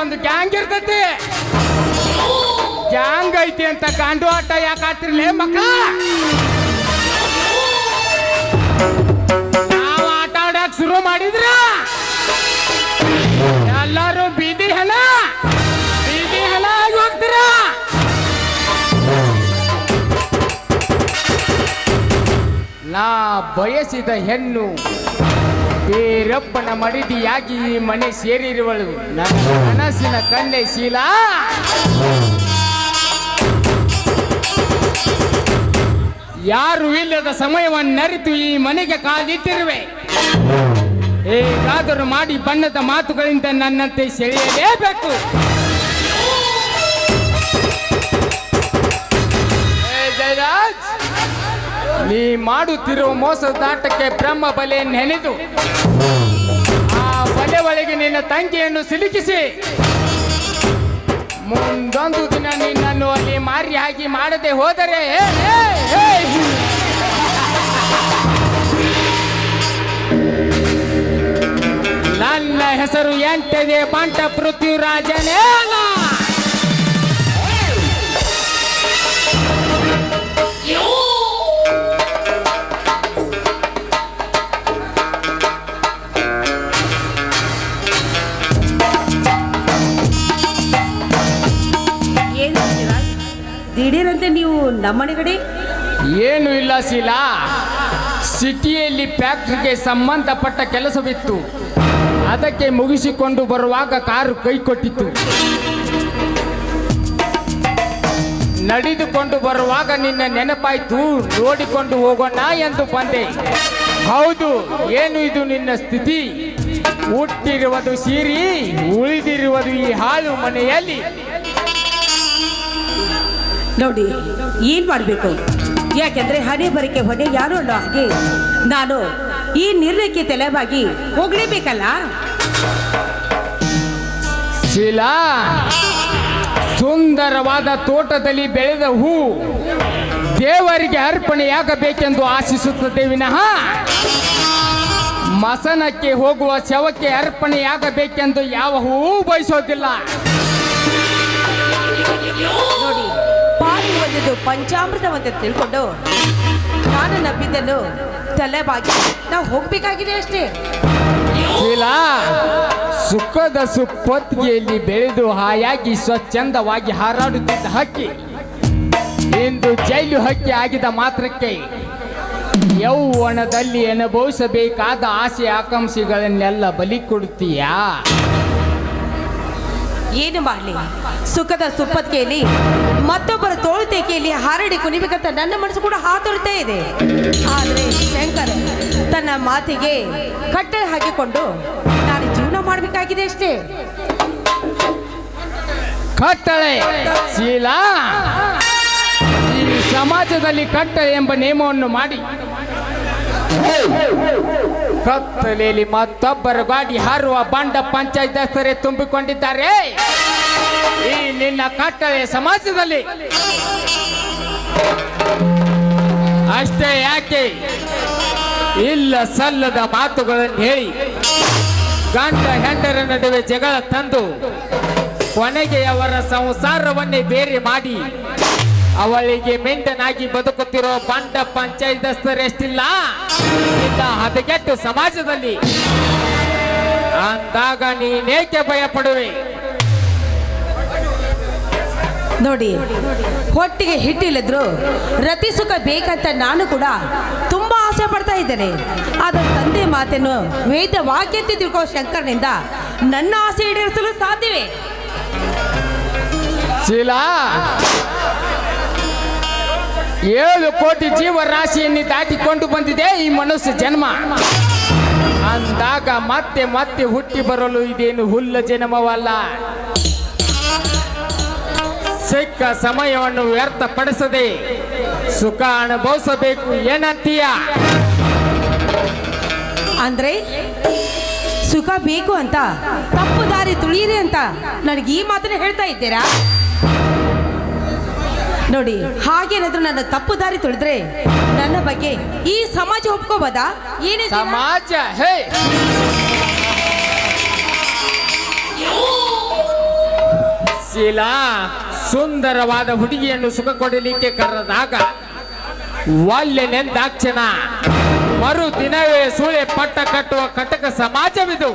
ಒಂದು ಗ್ಯಾಂಗ್ ಇರ್ತೈತಿ. ಗ್ಯಾಂಗ್ ಐತಿ ಅಂತ ಗಾಂಡು ಆಟ ಯಾಕೆ ಆಡ್ತಿರ್ಲಿ ಮಕ್ಕಳ? ನಾವು ಆಟ ಆಡಕ್ ಶುರು ಮಾಡಿದ್ರ? ಎಲ್ಲರೂ ಬೀದಿ ಹಣ ಬೀದಿ ಹಣ ಆಗಿ ಹೋಗ್ತೀರ? ನಾ ಬಯಸಿದ ಹೆಣ್ಣು ಬೇರೊಬ್ಬನ ಮಡಿದಿಯಾಗಿ ಈ ಮನೆ ಸೇರಿರುವಳು. ನನ್ನ ಮನಸ್ಸಿನ ಕನ್ನೆ ಶೀಲಾ. ಯಾರು ಇಲ್ಲದ ಸಮಯವನ್ನರಿತು ಈ ಮನೆಗೆ ಕಾಲಿಟ್ಟಿರುವೆ. ಹೇಗಾದರೂ ಮಾಡಿ ಬಣ್ಣದ ಮಾತುಗಳಿಂದ ನನ್ನಂತೆ ಸೆಳೆಯಲೇಬೇಕು. ನೀ ಮಾಡುತ್ತಿರುವ ಮೋಸದಾಟಕ್ಕೆ ಬ್ರಹ್ಮ ಬಲೆ ನೆನೆದು. ಒಳಗೆ ನಿನ್ನ ತಂಗಿಯನ್ನು ಸಿಲುಕಿಸಿ ಮುಂದೊಂದು ದಿನ ನಿನ್ನನ್ನು ಅಲ್ಲಿ ಮಾರಿ ಹಾಕಿ ಮಾಡದೆ ಹೋದರೆ. ನನ್ನ ಹೆಸರು ಎಂಟದೆ ಬಂಟ ಪೃಥ್ವಿರಾಜನೇ ಕಡೆ ಏನು ಇಲ್ಲ ಶೀಲಾ. ಸಿಟಿಯಲ್ಲಿ ಫ್ಯಾಕ್ಟ್ರಿಗೆ ಸಂಬಂಧಪಟ್ಟ ಕೆಲಸವಿತ್ತು. ಅದಕ್ಕೆ ಮುಗಿಸಿಕೊಂಡು ಬರುವಾಗ ಕಾರು ಕೈ ಕೊಟ್ಟಿತ್ತು. ನಡೆದುಕೊಂಡು ಬರುವಾಗ ನಿನ್ನ ನೆನಪಾಯ್ತು ನೋಡಿಕೊಂಡು ಹೋಗೋಣ ಎಂದು ಬಂದೆ. ಹೌದು ಏನು ಇದು ನಿನ್ನ ಸ್ಥಿತಿ? ಹುಟ್ಟಿರುವುದು ಸೀರಿ ಉಳಿದಿರುವುದು ಈ ಹಾಲು ಮನೆಯಲ್ಲಿ. ನೋಡಿ ಏನ್ ಮಾಡಬೇಕು? ಯಾಕೆಂದ್ರೆ ಹಣೆ ಬರಿಕೆ ಹೊಣೆ ಯಾರು ಅನ್ನೋ ಹಾಗೆ? ನಾನು ಈ ನಿರ್ಣಯಕ್ಕೆ ತಲೆಬಾಗಿ ಹೋಗಲೇಬೇಕಲ್ಲ? ಶಿಲಾ ಸುಂದರವಾದ ತೋಟದಲ್ಲಿ ಬೆಳೆದ ಹೂ ದೇವರಿಗೆ ಅರ್ಪಣೆಯಾಗಬೇಕೆಂದು ಆಶಿಸುತ್ತದೆ ವಿನಃ ಮಸನಕ್ಕೆ ಹೋಗುವ ಶವಕ್ಕೆ ಅರ್ಪಣೆಯಾಗಬೇಕೆಂದು ಯಾವ ಹೂವು ಬಯಸೋದಿಲ್ಲ. ನೋಡಿ ಪಂಚಾಮೃತವಂತೆ ಪಂಚಾಮೃತವಂತ ತಿಳ್ಕೊಂಡು ನಾನು ನಂಬಿದ್ದನ್ನು ತಲೆಬಾಗಿ ನಾವು ಹೋಗ್ಬೇಕಾಗಿದೆ ಅಷ್ಟೇ. ಶೀಲಾ, ಸುಖದ ಸುಪ್ಪತ್ತಿಗೆಯಲ್ಲಿ ಬೆಳೆದು ಹಾಯಾಗಿ ಸ್ವಚ್ಛಂದವಾಗಿ ಹಾರಾಡುತ್ತಿದ್ದ ಹಕ್ಕಿ ಇಂದು ಜೈಲು ಹಕ್ಕಿ ಆಗಿದ ಮಾತ್ರಕ್ಕೆ ಯೌವನದಲ್ಲಿ ಅನುಭವಿಸಬೇಕಾದ ಆಸೆ ಆಕಾಂಕ್ಷೆಗಳನ್ನೆಲ್ಲ ಬಲಿ ಕೊಡುತ್ತೀಯಾ? ಏನು ಮಾಡಲಿ? ಸುಖದ ಸುಪ್ಪತ್ತಿಗೆಯಲ್ಲಿ ಮತ್ತೊಬ್ಬರ ತೋಳುತೇಕೆಯಲ್ಲಿ ಹಾರಡಿ ಕುಣಿಬೇಕಂತ ನನ್ನ ಮನಸ್ಸು ಕೂಡ ಹಾತೊಳ್ತಾ ಇದೆ. ಆದರೆ ಶಂಕರ್ ತನ್ನ ಮಾತಿಗೆ ಕಟ್ಟಳೆ ಹಾಕಿಕೊಂಡು ನಾನು ಜೀವನ ಮಾಡಬೇಕಾಗಿದೆ ಅಷ್ಟೇ. ಕಟ್ಟಳೆ, ಶೀಲಾ ಸಮಾಜದಲ್ಲಿ ಕಟ್ಟಳೆ ಎಂಬ ನಿಯಮವನ್ನು ಮಾಡಿ. ಕತ್ತಲೆಯಲ್ಲಿ ಮತ್ತೊಬ್ಬರು ಗಾಡಿ ಹಾರುವ ಬಂಡ ಪಂಚಾಯತಸ್ಥರೇ ತುಂಬಿಕೊಂಡಿದ್ದಾರೆ. ಈ ನಿನ್ನ ಕಟ್ಟಳೆ ಸಮಾಜದಲ್ಲಿ. ಅಷ್ಟೇ ಯಾಕೆ? ಇಲ್ಲ ಸಲ್ಲದ ಮಾತುಗಳನ್ನು ಹೇಳಿ. ಗಂಡ ಹೆಂಡರ ನಡುವೆ ಜಗಳ ತಂದು, ಕೊನೆಗೆ ಅವರ ಸಂಸಾರವನ್ನೇ ಬೇರೆ ಮಾಡಿ ಅವಳಿಗೆ ಮೆಂಟನಾಗಿ ಬದುಕುತ್ತಿರೋ ಬಂಡ ಪಂಚಾಯತಸ್ಥರೆಷ್ಟಿಲ್ಲ ಇಂಥ ಹದಗೆಟ್ಟು ಸಮಾಜದಲ್ಲಿ. ಅಂದಾಗ ನೀನೇಕೆ ಭಯ ಪಡುವೆ ನೋಡಿ ಹೊಟ್ಟಿಗೆ ಹಿಟ್ಟಿಲ್ಲದ್ರು ರತಿ ಸುಖ ಬೇಕಂತ ನಾನು ಕೂಡ ತುಂಬಾ ಆಸೆ ಪಡ್ತಾ ಇದ್ದೇನೆ. ಆದ್ರೆ ತಂದೆ ಮಾತನ್ನು ವೇದ ವಾಕ್ಯ ತಿಳ್ಕೋ ಶಂಕರ್ನಿಂದ ನನ್ನ ಆಸೆ ಈಡೇರಿಸಲು ಸಾಧ್ಯವೇ? ಶೀಲಾ ಏಳು ಕೋಟಿ ಜೀವರಾಶಿಯನ್ನು ದಾಟಿಕೊಂಡು ಬಂದಿದೆ ಈ ಮನಸ್ಸು ಜನ್ಮ. ಅಂದಾಗ ಮತ್ತೆ ಮತ್ತೆ ಹುಟ್ಟಿ ಬರಲು ಇದೇನು ಹುಲ್ಲ ಜನ್ಮವಲ್ಲ. ಸಿಕ್ಕ ಸಮಯವನ್ನು ವ್ಯರ್ಥಪಡಿಸದೆ ಸುಖ ಅನುಭವಿಸಬೇಕು ಏನಂತೀಯ? ಅಂದ್ರೆ ಸುಖ ಬೇಕು ಅಂತ, ತಪ್ಪು ದಾರಿ ತುಳಿಯಿರಿ ಅಂತ ನನಗೆ ಈ ಮಾತನ್ನ ಹೇಳ್ತಾ ಇದ್ದೀರಾ? ನೋಡಿ ಹಾಗೇನಾದ್ರೂ ನನ್ನ ತಪ್ಪು ದಾರಿ ತುಳಿದ್ರೆ ನನ್ನ ಬಗ್ಗೆ ಈ ಸಮಾಜ ಒಪ್ಕೋಬೋದಾ? ಏನೇ ಸಮಾಜ, ಹೇ! ಶೀಲಾ, ಸುಂದರವಾದ ಹುಡುಗಿಯನ್ನು ಸುಖ ಕೊಡಲಿಕ್ಕೆ ಕರೆದಾಗ ವಾಲ್ಯನೆಂದಾಕ್ಷಣ ಮರು ದಿನವೇ ಸೂಳೆ ಪಟ್ಟ ಕಟ್ಟುವ ಕಟಕ ಸಮಾಜವಿದು.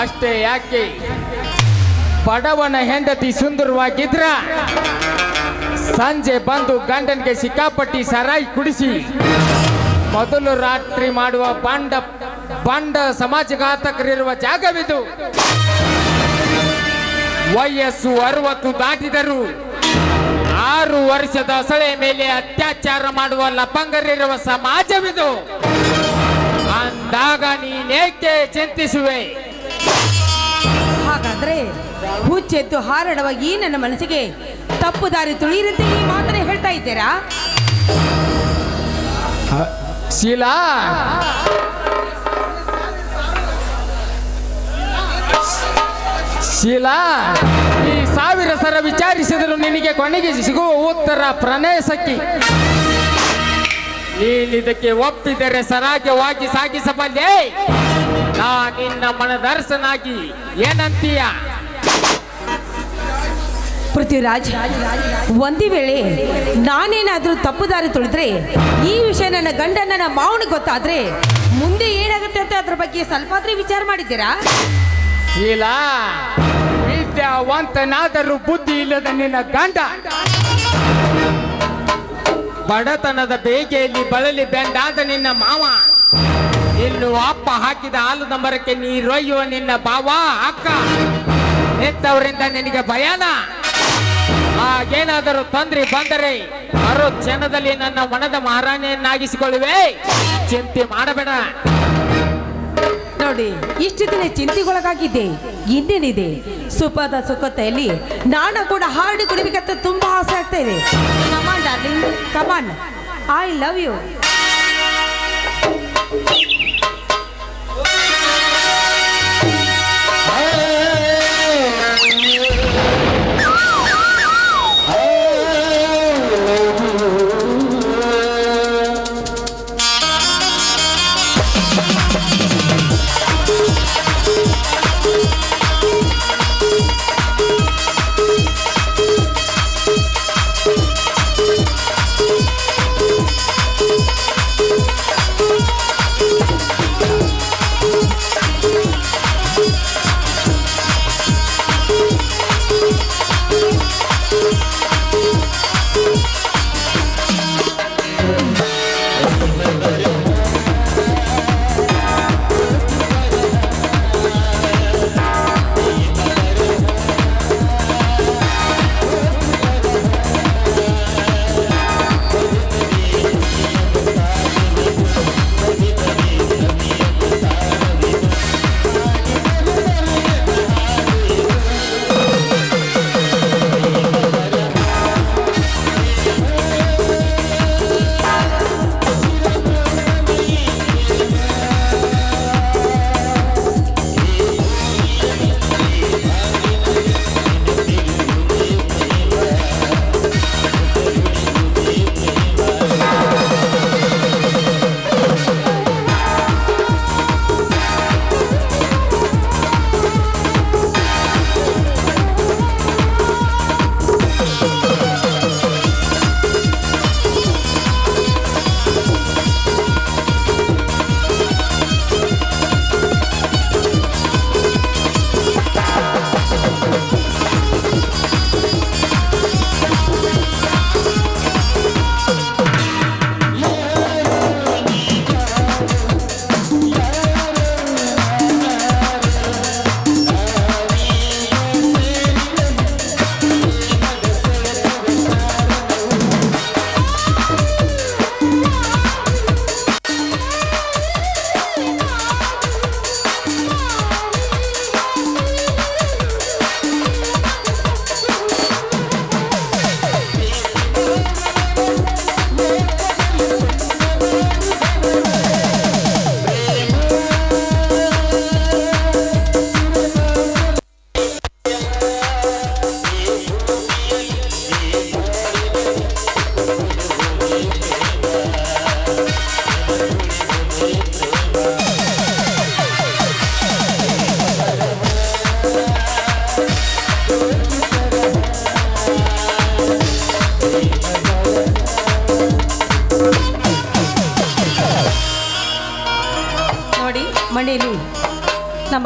ಅಷ್ಟೇ ಯಾಕೆ? ಬಡವನ ಹೆಂಡತಿ ಸುಂದರವಾಗಿದ್ರ ಸಂಜೆ ಬಂದು ಗಂಡನಿಗೆ ಸಿಕ್ಕಾಪಟ್ಟಿ ಸರಾಯಿ ಕುಡಿಸಿ ಮೊದಲು ರಾತ್ರಿ ಮಾಡುವ ಬಂಡ ಬಂಡ ಸಮಾಜಘಾತಕರಿರುವ ಜಾಗವಿದು. ವಯಸ್ಸು ಅರವತ್ತು ದಾಟಿದರು ಆರು ವರ್ಷದ ಸಳೆ ಮೇಲೆ ಅತ್ಯಾಚಾರ ಮಾಡುವ ಲಪಂಗರಿರುವ ಸಮಾಜವಿದು. ಅಂದಾಗ ನೀನೇಕೆ ಚಿಂತಿಸುವೆ? ಹಾಗಾದ್ರೆ ಹುಚ್ಚೆದ್ದು ಹಾರಾಡುವ ಈ ನನ್ನ ಮನಸ್ಸಿಗೆ? ತಪ್ಪು ದಾರಿ ತುಳಿಯಿರಂತೆ ಈ ಮಾತನ್ನ ಹೇಳ್ತಾ ಇದ್ದೀರಾ? ಶೀಲಾ! ಶೀಲಾ! ಈ ಸಾವಿರ ಸರ ವಿಚಾರಿಸಿದರೂ ನಿನಗೆ ಕೊನೆಗೆ ಸಿಗುವ ಉತ್ತರ ಪ್ರಣಯ ಸಖಿ ನೀನಿದಕ್ಕೆ ಒಪ್ಪಿದರೆ ಸರಾಗವಾಗಿ ಸಾಗಿಸಬಲ್ಲೆ? ನಾ ನಿನ್ನ ಮನದರ್ಶನಾಗಿ ಏನಂತೀಯ? ಪೃಥ್ವಿರಾಜ್, ಒಂದೇ ವೇಳೆ ನಾನೇನಾದರೂ ತಪ್ಪು ದಾರಿ ತುಳಿದ್ರೆ, ಈ ವಿಷಯ ನನ್ನ ಗಂಡ ನನ್ನ ಮಾವನಿಗೆ ಗೊತ್ತಾದ್ರೆ ಮುಂದೆ ಏನಾಗುತ್ತೆ ಅಂತ ಅದ್ರ ಬಗ್ಗೆ ಸ್ವಲ್ಪ ಆದ್ರೆ ವಿಚಾರ ಮಾಡಿದ್ದೀರಾ? ಶೀಲಾ, ವಿದ್ಯಾವಂತನಾದರೂ ಬುದ್ಧಿ ಇಲ್ಲದ ನಿನ್ನ ಗಂಡ. ಬಡತನದ ಬೇಗೆಯಲ್ಲಿ ಬಳಲಿ ಬೆಂಡಾದ ನಿನ್ನ ಮಾವ. ಇನ್ನು ಅಪ್ಪ ಹಾಕಿದ ಹಾಲು ಮರಕ್ಕೆ ನೀರೊಯ್ಯುವ ನಿನ್ನ ಬಾವ ಅಕ್ಕ. ಹೆತ್ತವರಿಂದ ನಿನಗೆ ಭಯಾನ. ಹಾಗೇನಾದರೂ ತೊಂದರೆ ಬಂದರೆ ಮರು ಕ್ಷಣದಲ್ಲಿ ನನ್ನ ಮನದ ಮಹಾರಾಣಿಯನ್ನಾಗಿಸಿಕೊಳ್ಳುವೆ ಚಿಂತೆ ಮಾಡಬೇಡ. ನೋಡಿ ಇಷ್ಟು ದಿನ ಚಿಂತೆಗೊಳಗಾಗಿದ್ದೆ. ಇನ್ನೇನಿದೆ? ಸುಪದ ಸುಖತೆಯಲ್ಲಿ ನಾನು ಕೂಡ ಹಾಡು ಕುಡಿಬೇಕಂತ ತುಂಬಾ ಆಸೆ ಆಗ್ತಾ ಇದೆ. Come on darling come on I love you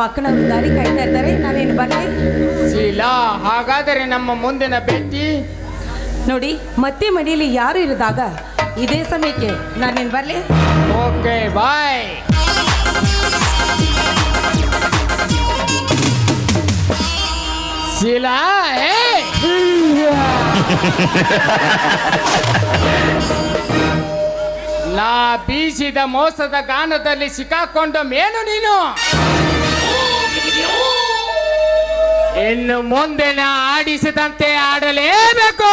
ಅಕ್ಕನವರು ದಾರಿ ಕಾಯ್ತಾ ಇದ್ದಾರೆ ನಾನೇನು ಬರಲಿ ಶೀಲಾ ಹಾಗಾದರೆ ನಮ್ಮ ಮುಂದಿನ ಭೇಟಿ? ನೋಡಿ ಮತ್ತೆ ಮನೆಯಲ್ಲಿ ಯಾರು ಇರಿದಾಗ ಇದೇ ಸಮಯಕ್ಕೆ ನಾನೇನು ಬರಲಿ? Okay bye. ಶೀಲಾ ಏ ನಾ ಬೀಸಿದ ಮೋಸದ ಗಾನದಲ್ಲಿ ಸಿಕ್ಕಾಕೊಂಡ ಮೇನು ನೀನು? ಇನ್ನು ಮುಂದೆ ನಾ ಆಡಿಸಿದಂತೆ ಆಡಲೇಬೇಕು.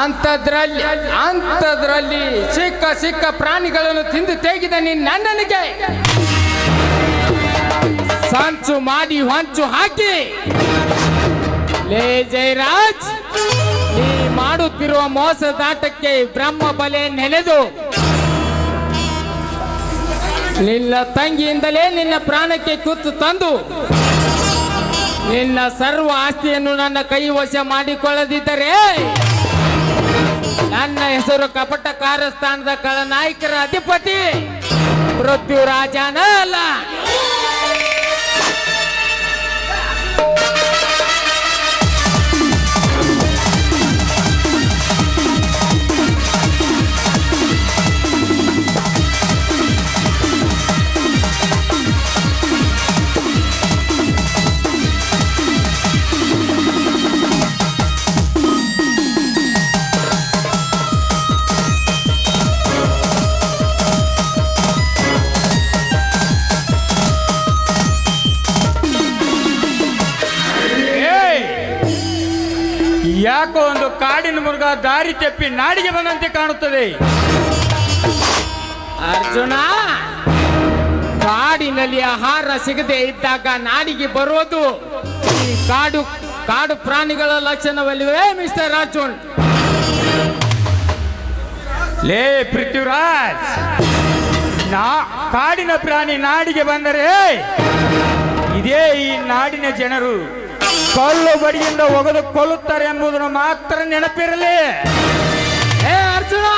ಅಂಥದ್ರಲ್ಲಿ ಅಂಥದ್ರಲ್ಲಿ ಸಿಕ್ಕ ಸಿಕ್ಕ ಪ್ರಾಣಿಗಳನ್ನು ತಿಂದು ತೆಗೆದ ನೀನ್ ನನ್ನನಿಗೆ ಸಂಚು ಮಾಡಿ ಹೊಂಚು ಹಾಕಿ. ಲೇ ಜಯರಾಜ್, ನೀ ಮಾಡುತ್ತಿರುವ ಮೋಸದಾಟಕ್ಕೆ ಬ್ರಹ್ಮ ಬಲೆ ನೆನೆದು. ನಿನ್ನ ತಂಗಿಯಿಂದಲೇ ನಿನ್ನ ಪ್ರಾಣಕ್ಕೆ ಕುತ್ತು ತಂದು ನಿನ್ನ ಸರ್ವ ಆಸ್ತಿಯನ್ನು ನನ್ನ ಕೈ ವಶ ಮಾಡಿಕೊಳ್ಳದಿದ್ದರೆ ನನ್ನ ಹೆಸರು ಕಪಟ ಕಾರಸ್ಥಾನದ ಕಳನಾಯಕರ ಅಧಿಪತಿ ಪೃಥ್ವಿರಾಜನ ಅಲ್ಲ. ಯಾಕೋ ಒಂದು ಕಾಡಿನ ಮೃಗ ದಾರಿ ತಪ್ಪಿ ನಾಡಿಗೆ ಬಂದಂತೆ ಕಾಣುತ್ತದೆ. ಅರ್ಜುನ, ಕಾಡಿನಲ್ಲಿ ಆಹಾರ ಸಿಗದೆ ಇದ್ದಾಗ ನಾಡಿಗೆ ಬರುವುದು ಈ ಕಾಡು ಕಾಡು ಪ್ರಾಣಿಗಳ ಲಕ್ಷಣವಲ್ಲಿವೆ ಮಿಸ್ಟರ್ ಅರ್ಜುನ್. ಲೇ ಪೃಥ್ವಿರಾಜ್, ನಾ, ಕಾಡಿನ ಪ್ರಾಣಿ ನಾಡಿಗೆ ಬಂದರೆ, ಇದೇ ಈ ನಾಡಿನ ಜನರು. ಕಲ್ಲು ಬಡಿಯಿಂದ ಒಗೆದು ಕೊಲ್ಲುತ್ತಾರೆ ಎಂಬುದನ್ನು ಮಾತ್ರ ನೆನಪಿರಲಿ. ಏ ಅರ್ಜುನ!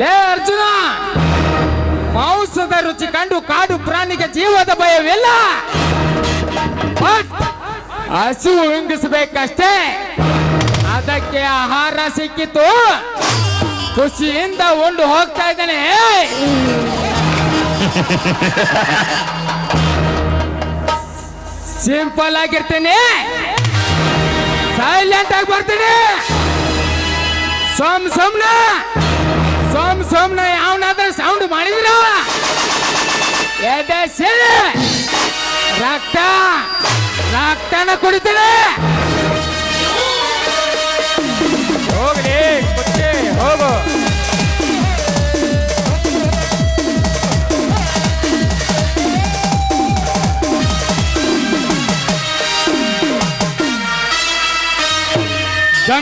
ಲೇ ಅರ್ಜುನ! ಮಾಂಸದ ರುಚಿ ಕಂಡು ಕಾಡು ಪ್ರಾಣಿಗೆ ಜೀವದ ಭಯವಿಲ್ಲ. ಹಸು ಹಿಂಗಿಸಬೇಕಷ್ಟೇ ಅದಕ್ಕೆ ಆಹಾರ ಸಿಕ್ಕಿತು. ಖುಷಿಯಿಂದ ಉಂಡು ಹೋಗ್ತಾ ಇದ್ದಾನೆ. ಸಿಂಪಲ್ ಆಗಿರ್ತೀನಿ. ಸೈಲೆಂಟ್ ಆಗಿ ಬರ್ತೀನಿ. ಸೋಮ್ ಸೋಮ್ನ ಸೋಮ್ ಸೋಮ್ನ ಯಾವನಾದ್ರೂ ಸೌಂಡ್ ಮಾಡಿದ್ರ? ಎದೆ ಸೇರಿ, ರಕ್ತ, ರಕ್ತನ ಕುಡಿತೀನಿ.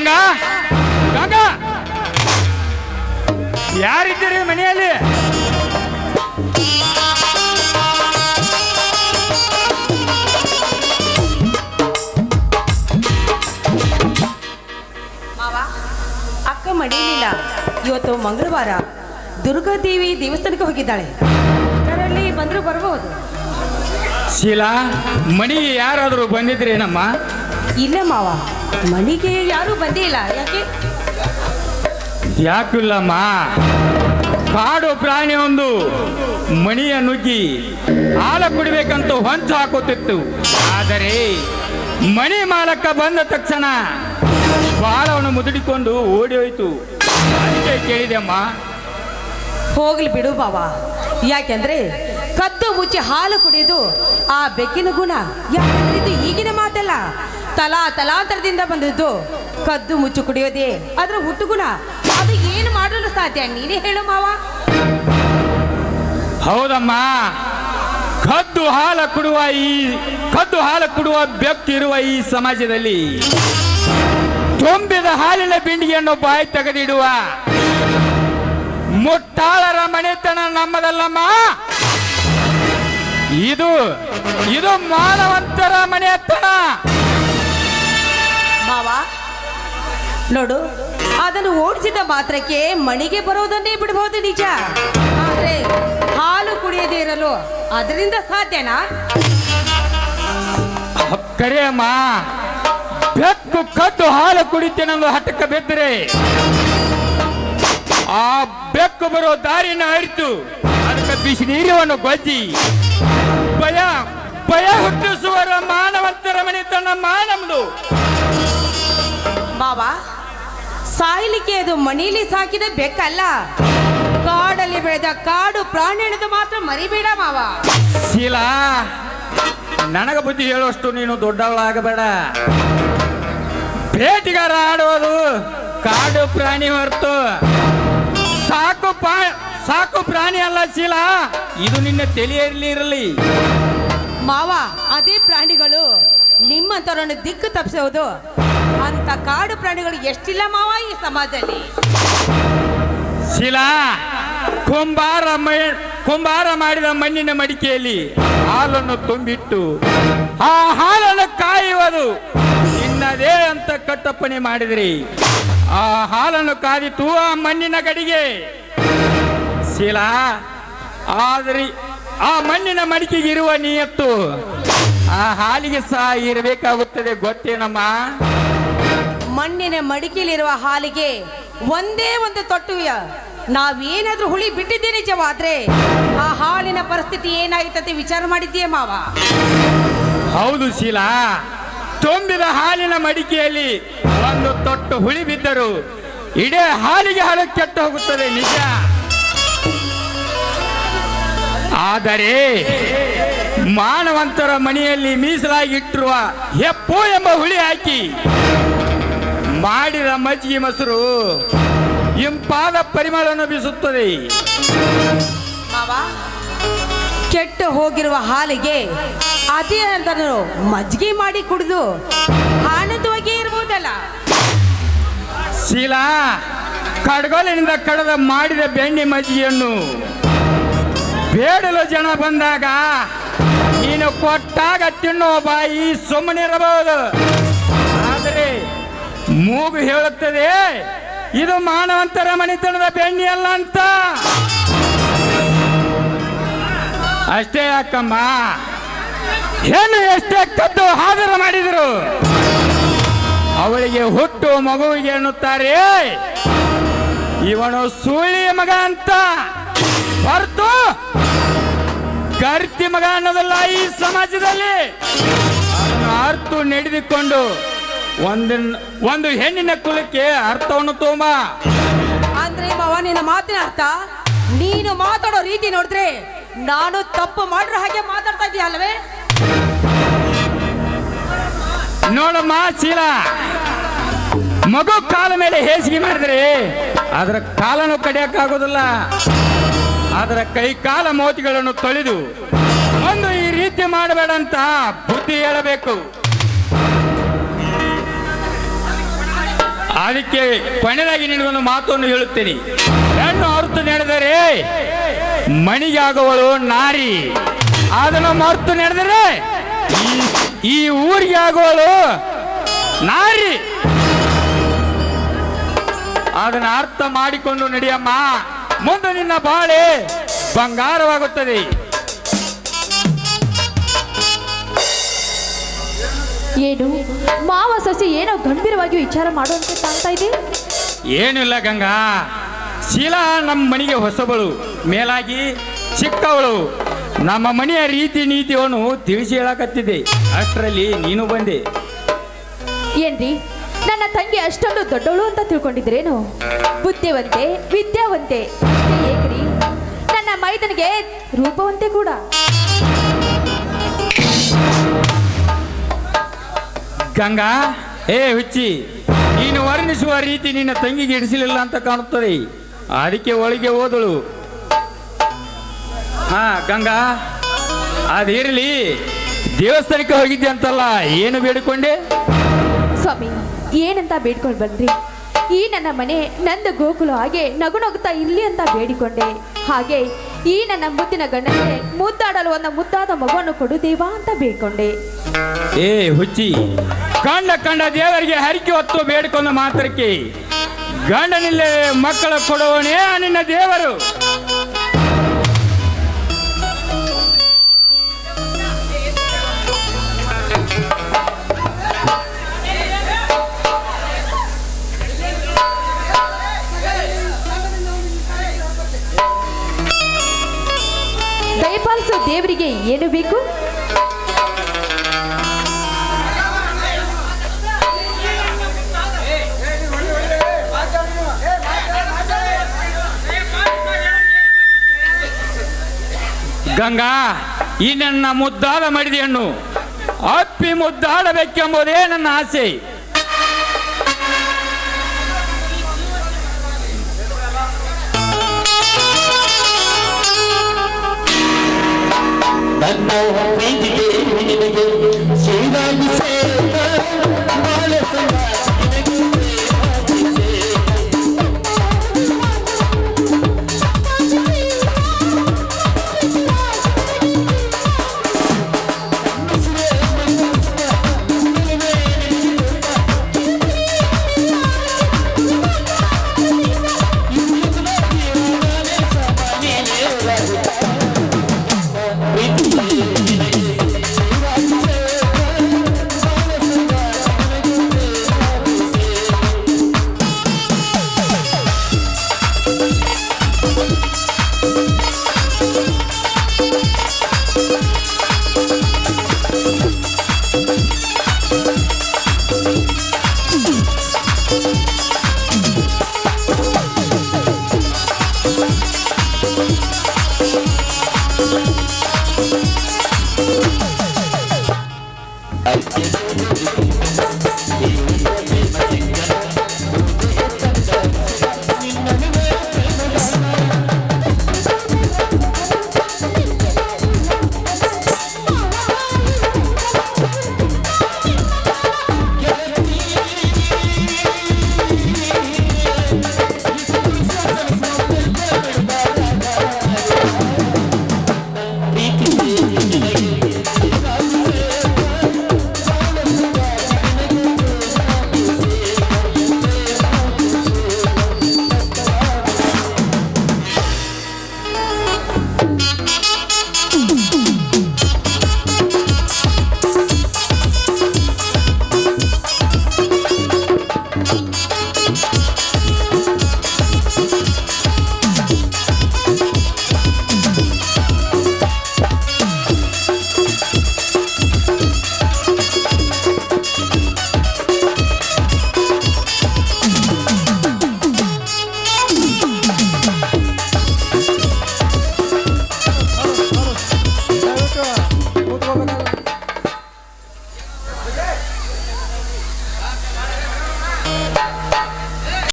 ಗಂಗಾ? ಗಂಗಾ? ಯಾರಿದ್ದೀರಿ ಮನೆಯಲ್ಲಿ? ಅಕ್ಕ ಮಡಿಲಿಲ್ಲ. ಇವತ್ತು ಮಂಗಳವಾರ. ದುರ್ಗಾದೇವಿ ದೇವಸ್ಥಾನಕ್ಕೆ ಹೋಗಿದ್ದಾಳೆ. ಅದರಲ್ಲಿ ಬಂದರೂ ಬರಬಹುದು. ಶೀಲಾ ಮಣಿ ಯಾರಾದರೂ ಬಂದಿದ್ರೇನಮ್ಮ ಇಲ್ಲ ಮಾವ. ಮನೆಗೆ ಯಾರು ಬಂದಿಲ್ಲ ಯಾಕೆ? ಯಾಕಿಲ್ಲಮ್ಮ? ಕಾಡು ಪ್ರಾಣಿ ಒಂದು ಮಣಿಯ ನುಗ್ಗಿ ಹಾಲ ಕುಡಿಬೇಕಂತ ಹೊಂಚು ಹಾಕುತ್ತಿತ್ತು. ಆದರೆ ಮಣಿ ಮಾಲಕ ಬಂದ ತಕ್ಷಣ ಬಾಳವನ್ನು ಮುದುಡಿಕೊಂಡು ಓಡಿ ಹೋಯ್ತು. ಅದಕ್ಕೆ ಕೇಳಿದೆಮ್ಮ ಹೋಗ್ಲಿ ಬಿಡು ಬಾವಾ. ಯಾಕೆಂದ್ರೆ ಕದ್ದು ಮುಚ್ಚಿ ಹಾಲು ಕುಡಿದು ಆ ಬೆಕ್ಕಿನ ಗುಣ ಯಾಕಂದ್ರೆ ಇದು ಈಗಿನ ಮಾತಲ್ಲ. ತಲಾ ತಲಾಂತರದಿಂದ ಬಂದದ್ದು ಕದ್ದು ಮುಚ್ಚು ಕುಡಿಯೋದೇ. ಅದ್ರ ಹುಟ್ಟು ಗುಣ ಅದು ಏನು ಮಾಡಲು ಸಾಧ್ಯ? ನೀನೇ ಹೇಳು ಮಾವ. ಹೌದಮ್ಮ. ಕದ್ದು ಹಾಲ ಕುಡುವ ಈ, ಕದ್ದು ಹಾಲ ಕುಡುವ ಬೆಕ್ಕಿರುವ ಈ ಸಮಾಜದಲ್ಲಿ ತುಂಬಿದ ಹಾಲಿನ ಬಿಂಡಿಗೆಯನ್ನು ಬಾಯಿ ತೆಗೆದಿಡುವ ಮುಟ್ಟಾಳರ ಮನೆತನ ನಮ್ಮದಲ್ಲಮ್ಮ. ಇದು ಇದು ಮಾನವಂತರ ಮನೆತನ. ಮಾವ. ನೋಡು, ಅದನ್ನು ಓಡಿಸಿದ ಮಾತ್ರಕ್ಕೆ ಮಣಿಗೆ ಬರೋದನ್ನೇ ಬಿಡಬಹುದು ನಿಜ. ಆದ್ರೆ ಹಾಲು ಕುಡಿಯದೇ ಇರಲು ಅದರಿಂದ ಸಾಧ್ಯನಾ? ಕರೆ ಅಮ್ಮ, ಬೆಕ್ಕು ಕದ್ದು ಹಾಲು ಕುಡಿತೇನೆಂದು ಹಠಕ್ಕೆ ಬಿದ್ದರೆ. ಆ ಬೆಕ್ಕು ಬರೋ ದಾರಿನ ಅರಿತು. ಅದಕ್ಕೆ ಬಿಸಿ ನೀರವನ್ನು ಗೊಜ್ಜಿ. ಭಯ ಭಯ ಹುಟ್ಟಿಸುವರ ಮಾನವಂತರ ತನ್ನ ಮಾನಮ್ದು ಬಾಬಾ ಸಾಯ್ಲಿಕ್ಕೆ ಅದು ಮಣಿಲಿ ಸಾಕಿದ ಬೆಕ್ಕಲ್ಲ. ಕಾಡಲ್ಲಿ ಬೆಳೆದ ಕಾಡು ಪ್ರಾಣಿ ಹಿಡಿದು ಮಾತ್ರ ಮರಿಬೇಡ ಮಾವ. ಶೀಲಾ ನನಗ ಬುದ್ಧಿ ಹೇಳುವಷ್ಟು ನೀನು ದೊಡ್ಡವಳಾಗಬೇಡ. ಬೇಟಿಗಾರ ಆಡುವುದು ಕಾಡು ಪ್ರಾಣಿ ಹೊರತು. ಸಾಕು ಪಾ ಸಾಕು ಪ್ರಾಣಿ ಅಲ್ಲ ಶೀಲಾ ಇದು ನಿನ್ನ ತಲೆಯಲ್ಲಿ ಇರಲಿ ಮಾವ ಅದೇ ಪ್ರಾಣಿಗಳು. ನಿಮ್ಮಂತವರನ್ನು ದಿಕ್ಕು ತಪ್ಪಿಸೋದು ಅಂತ ಕಾಡು ಪ್ರಾಣಿಗಳು ಎಷ್ಟಿಲ್ಲ ಮಾವ ಈ ಸಮಾಜದಲ್ಲಿ? ಶಿಲಾ, ಕುಂಬಾರ ಕುಂಬಾರ ಮಾಡಿದ ಮಣ್ಣಿನ ಮಡಿಕೆಯಲ್ಲಿ ಹಾಲನ್ನು ತುಂಬಿಟ್ಟು ಆ ಹಾಲನ್ನು ಕಾಯುವುದು ನಿನ್ನದೇ ಅಂತ ಕಟ್ಟಪ್ಪಣೆ ಮಾಡಿದ್ರಿ. ಆ ಹಾಲನ್ನು ಕಾದಿತು ಆ ಮಣ್ಣಿನ ಗಡಿಗೆ ಶಿಲಾ, ಆದ್ರಿ ಆ ಮಣ್ಣಿನ ಮಡಿಕೆಗೆ ಇರುವ ನಿಯತ್ತು. ಆ ಹಾಲಿಗೆ ಸಹ ಇರಬೇಕಾಗುತ್ತದೆ ಗೊತ್ತೇನಮ್ಮ? ಮಣ್ಣಿನ ಮಡಿಕೆಯಲ್ಲಿರುವ ಹಾಲಿಗೆ ಒಂದೇ ಒಂದು ತೊಟ್ಟುವಿಯ. ನಾವೇನಾದ್ರೂ ಹುಳಿ ಬಿಟ್ಟಿದ್ದೇ ನಿಜವಾದ್ರೆ ಆ ಹಾಲಿನ ಪರಿಸ್ಥಿತಿ ಏನಾಗಿತ್ತಂತೆ ವಿಚಾರ ಮಾಡಿದ್ದೀಯ ಮಾವ? ಹೌದು ಶೀಲಾ. ತುಂಬಿದ ಹಾಲಿನ ಮಡಿಕೆಯಲ್ಲಿ ಒಂದು ತೊಟ್ಟು ಹುಳಿ ಬಿದ್ದರು ಇಡೇ ಹಾಲಿಗೆ ಹಾಲು ಕೆಟ್ಟು ಹೋಗುತ್ತದೆ ನಿಜ. ಆದರೆ ಮಾನವಂತರ ಮನೆಯಲ್ಲಿ ಮೀಸಲಾಗಿ ಇಟ್ಟಿರುವ ಹೆಪ್ಪು ಎಂಬ ಹುಳಿ ಹಾಕಿ ಮಾಡಿದ ಮಜ್ಜಿಗೆ ಮೊಸರು ಇಂಪಾದ ಪರಿಮಳವನ್ನು ಬೀಸುತ್ತದೆ. ಕೆಟ್ಟು ಹೋಗಿರುವ ಹಾಲಿಗೆ ಅದೇ ಅಂತ ಮಜ್ಜಿಗೆ ಮಾಡಿ ಕುಡಿದು ಆನಂದವಾಗಿ ಇರ್ಬೋದಲ್ಲ? ಶೀಲಾ ಕಡಗೋಲಿನಿಂದ ಕಡದ ಮಾಡಿದ ಬೆಣ್ಣೆ ಮಜ್ಜಿಗೆಯನ್ನು ಬೇಡಲು ಜನ ಬಂದಾಗ, ನೀನು ಕೊಟ್ಟಾಗ ತಿನ್ನೋ ಬಾಯಿ ಸುಮ್ಮನಿರಬಹುದು. ಆದರೆ ಮೂಗು ಹೇಳುತ್ತದೆ, ಇದು ಮಾನವಂತರ ಮನೆತನದ ಬೆಣ್ಣಿ ಅಲ್ಲ ಅಂತ ಅಷ್ಟೇ ಯಾಕಮ್ಮ, ಹೆಣ್ಣು ಎಷ್ಟೇ ಕದ್ದು ಹಾಜರು ಮಾಡಿದರು, ಅವಳಿಗೆ ಹುಟ್ಟು ಮಗುವಿಗೆ ಎನ್ನುತ್ತಾರೆ. ಇವನು ಸೂಳಿ ಮಗ ಅಂತ. ಹೊರತು ಗರ್ತಿ ಮಗ ಅನ್ನೋದಲ್ಲ ಈ ಸಮಾಜದಲ್ಲಿ. ಅರ್ತು ಅರ್ಥ ನಡೆದುಕೊಂಡು ಒಂದು ಒಂದು ಹೆಣ್ಣಿನ ಕುಲಕ್ಕೆ ಅರ್ಥವನ್ನು ತೋಮ. ಅಂದ್ರೆ ಮಾವ ನಿನ್ನ ಮಾತಿನ ಅರ್ಥ? ನೀನು ಮಾತಾಡೋ ರೀತಿ ನೋಡಿದ್ರೆ ನಾನು ತಪ್ಪು ಮಾಡಿರೋ ಹಾಗೆ ಮಾತಾಡ್ತಾ ಇದೀಯ ಅಲ್ವೇ? ನೋಡಮ್ಮ ಚೀಲ ಮಗು ಕಾಲ ಮೇಲೆ ಹೇಸಿಗೆ ಮಾಡಿದ್ರೆ ಅದರ ಕಾಲನ್ನು ಕಡಿಯಕ್ಕಾಗೋದಿಲ್ಲ. ಅದರ ಕೈ ಕಾಲ ಮೋತಿಗಳನ್ನು ತೊಳೆದು ಒಂದು ಈ ರೀತಿ ಮಾಡಬೇಡ ಅಂತ ಬುದ್ಧಿ ಹೇಳಬೇಕು. ಅದಕ್ಕೆ ಕೊಣನಾಗಿ ನಿನಗೆ ಒಂದು ಮಾತನ್ನು ಹೇಳುತ್ತೇನೆ. ಹೆಣ್ಣು ಅರ್ತು ನಡೆದರೆ ಮಣಿಗೆ ನಾರಿ. ಅದನ್ನು ಮರ್ತು ನಡೆದರೆ ಈ ಊರಿಗೆ ಆಗುವಳು ನಾರಿ. ಅದನ್ನ ಅರ್ಥ ಮಾಡಿಕೊಂಡು ನಡೆಯಮ್ಮ. ಮುಂದೆ ನಿನ್ನ ಬಾಳೆ ಬಂಗಾರವಾಗುತ್ತದೆ. ಏನು? ಮಾವ ಸಸಿ ಏನೋ ಗಂಭೀರವಾಗಿ ವಿಚಾರ ಮಾಡುವಂತೆ ಕಾಣ್ತಾ ಇದೆ? ಏನಿಲ್ಲ ಗಂಗಾ. ಶೀಲಾ ನಮ್ಮ ಮನೆಗೆ ಹೊಸಬಳು ಮೇಲಾಗಿ ಚಿಕ್ಕವಳು. ನಮ್ಮ ಮನೆಯ ರೀತಿ ನೀತಿಯನ್ನು ತಿಳಿಸಿ ಹೇಳಕತ್ತಿದೆ ಅಷ್ಟರಲ್ಲಿ ನೀನು ಬಂದೆ. ಏನ್ರಿ? ನನ್ನ ತಂಗಿ ಅಷ್ಟೊಂದು ದೊಡ್ಡವಳು ಅಂತ ತಿಳ್ಕೊಂಡಿದ್ರೇನು? ಬುದ್ಧಿವಂತೆ ವಿದ್ಯಾವಂತೆ ಏಕ್ರಿ? ನನ್ನ ಮೈದನಿಗೆ ರೂಪವಂತೆ ಕೂಡ. ಗಂಗಾ ಏ ಹುಚ್ಚಿ ನೀನು ವರ್ಣಿಸುವ ರೀತಿ ನಿನ್ನ ತಂಗಿಗೆ ಇಡಿಸಲಿಲ್ಲ ಅಂತ ಕಾಣುತ್ತದೆ. ಅದಕ್ಕೆ ಒಳಗೆ ಓದಳು ಹಾ ಗಂಗಾ ಅದಿರಲಿ ದೇವಸ್ಥಾನಕ್ಕೆ ಹೋಗಿದ್ದೆ ಅಂತಲ್ಲ ಏನು ಬೇಡಿಕೊಂಡೆ? ಸ್ವಾಮಿ ಏನಂತ ಬೇಡ್ಕೊಂಡು ಬಂದ್ರಿ? ಈ ನನ್ನ ಮನೆ ನಂದ ಗೋಕುಲ ಹಾಗೆ ನಗು ನಗುತ್ತಾ ಇರ್ಲಿ ಅಂತ ಬೇಡಿಕೊಂಡೆ. ಹಾಗೆ ಈ ನನ್ನ ಮುದ್ದಿನ ಗಂಡನಿಗೆ ಮುದ್ದಾಡಲು ಒಂದು ಮುದ್ದಾದ ಮಗುವನ್ನು ಕೊಡು ದೇವಾ ಅಂತ ಬೇಡ್ಕೊಂಡೆ. ಏ ಹುಚ್ಚಿ, ಕಂಡ ಕಂಡ ದೇವರಿಗೆ ಹರಿಕೆ ಹೊತ್ತು ಬೇಡಿಕೊಂಡ ಮಾತ್ರಕ್ಕೆ ಗಂಡನಿಲ್ಲೇ ಮಕ್ಕಳ ಕೊಡುವನೇ ನಿನ್ನ ದೇವರು. ದೇವರಿಗೆ ಏನು ಬೇಕು? ಗಂಗಾ ಈ ನನ್ನ ಮುದ್ದಾದ ಮಡಿದೆಯನ್ನು ಅಪ್ಪಿ ಮುದ್ದಾಡಬೇಕೆಂಬುದೇ ನನ್ನ ಆಸೆ. ನನ್ನ ಪ್ರೀತಿಗೆ